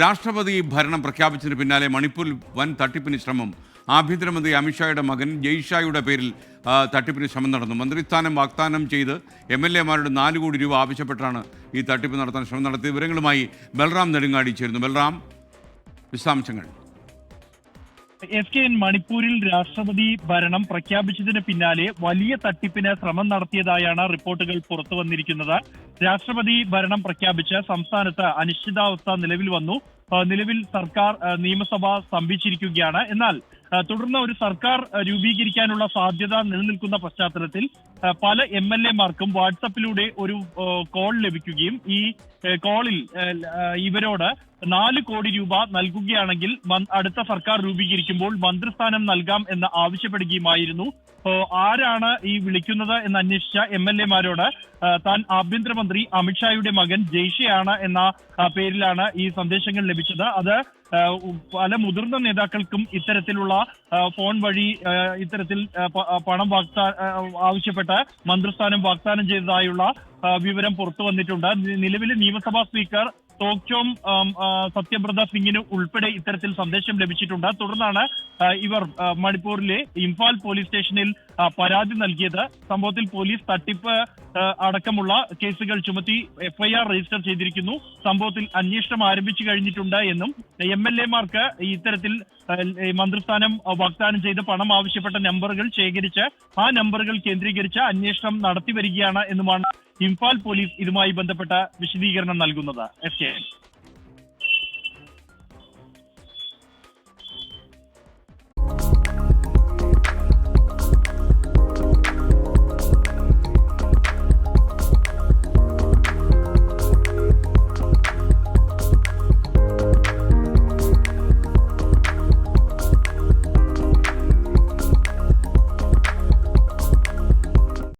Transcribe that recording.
രാഷ്ട്രപതി ഭരണം പ്രഖ്യാപിച്ചതിന് പിന്നാലെ മണിപ്പൂരിൽ വൻ തട്ടിപ്പിന് ശ്രമം. ആഭ്യന്തരമന്ത്രി അമിത്ഷായുടെ മകൻ ജയ്ഷായുടെ പേരിൽ തട്ടിപ്പിന് ശ്രമം നടന്നു. മന്ത്രിസ്ഥാനം വാഗ്ദാനം ചെയ്ത് എം എൽ എമാരുടെ നാല് കോടി രൂപ ആവശ്യപ്പെട്ടാണ് ഈ തട്ടിപ്പ് നടത്താൻ ശ്രമം നടത്തിയ വിവരങ്ങളുമായി ബൽറാം നെടുങ്ങാടി ചേരുന്നു. ബൽറാം വിശദാംശങ്ങൾ. എസ് കെ എൻ മണിപ്പൂരിൽ രാഷ്ട്രപതി ഭരണം പ്രഖ്യാപിച്ചതിന് പിന്നാലെ വലിയ തട്ടിപ്പിന് ശ്രമം നടത്തിയതായാണ് റിപ്പോർട്ടുകൾ പുറത്തു വന്നിരിക്കുന്നത്. രാഷ്ട്രപതി ഭരണം പ്രഖ്യാപിച്ച് സംസ്ഥാനത്ത് അനിശ്ചിതാവസ്ഥ നിലവിൽ വന്നു. നിലവിൽ സർക്കാർ നിയമസഭ സ്തംഭിച്ചിരിക്കുകയാണ്. എന്നാൽ തുടർന്ന് ഒരു സർക്കാർ രൂപീകരിക്കാനുള്ള സാധ്യത നിലനിൽക്കുന്ന പശ്ചാത്തലത്തിൽ പല എം എൽ എമാർക്കും വാട്സപ്പിലൂടെ ഒരു കോൾ ലഭിക്കുകയും ഈ കോളിൽ ഇവരോട് നാല് കോടി രൂപ നൽകുകയാണെങ്കിൽ അടുത്ത സർക്കാർ രൂപീകരിക്കുമ്പോൾ മന്ത്രിസ്ഥാനം നൽകാം എന്ന് ആവശ്യപ്പെടുകയുമായിരുന്നു. ആരാണ് ഈ വിളിക്കുന്നത് എന്ന് അന്വേഷിച്ച എം എൽ എമാരോട് താൻ ആഭ്യന്തരമന്ത്രി അമിത്ഷായുടെ മകൻ ജയ്ഷയാണ് എന്ന പേരിലാണ് ഈ സന്ദേശങ്ങൾ ലഭിച്ചത്. അത് പല മുതിർന്ന നേതാക്കൾക്കും ഇത്തരത്തിലുള്ള ഫോൺ വഴി ഇത്തരത്തിൽ പണം വാഗ്ദാ ആവശ്യപ്പെട്ട് മന്ത്രിസ്ഥാനം വാഗ്ദാനം ചെയ്തതായുള്ള വിവരം പുറത്തു വന്നിട്ടുണ്ട്. നിലവിൽ നിയമസഭാ സ്പീക്കർ ആ, സത്യബ്രത സിംഗിന് ഉൾപ്പെടെ ഇത്തരത്തിൽ സന്ദേശം ലഭിച്ചിട്ടുണ്ട്. തുടർന്നാണ് ഇവർ മണിപ്പൂരിലെ ഇംഫാൽ പോലീസ് സ്റ്റേഷനിൽ പരാതി നൽകിയത്. സംഭവത്തിൽ പോലീസ് തട്ടിപ്പ് അടക്കമുള്ള കേസുകൾ ചുമത്തി എഫ്ഐആർ രജിസ്റ്റർ ചെയ്തിരിക്കുന്നു. സംഭവത്തിൽ അന്വേഷണം ആരംഭിച്ചു കഴിഞ്ഞിട്ടുണ്ട് എന്നും എം എൽ എമാർക്ക് ഇത്തരത്തിൽ മന്ത്രിസ്ഥാനം വാഗ്ദാനം ചെയ്ത് പണം ആവശ്യപ്പെട്ട നമ്പറുകൾ ശേഖരിച്ച് ആ നമ്പറുകൾ കേന്ദ്രീകരിച്ച് അന്വേഷണം നടത്തി വരികയാണ് എന്നുമാണ് ഇംഫാൽ പോലീസ് ഇതുമായി ബന്ധപ്പെട്ട വിശദീകരണം നൽകുന്നത്. S K.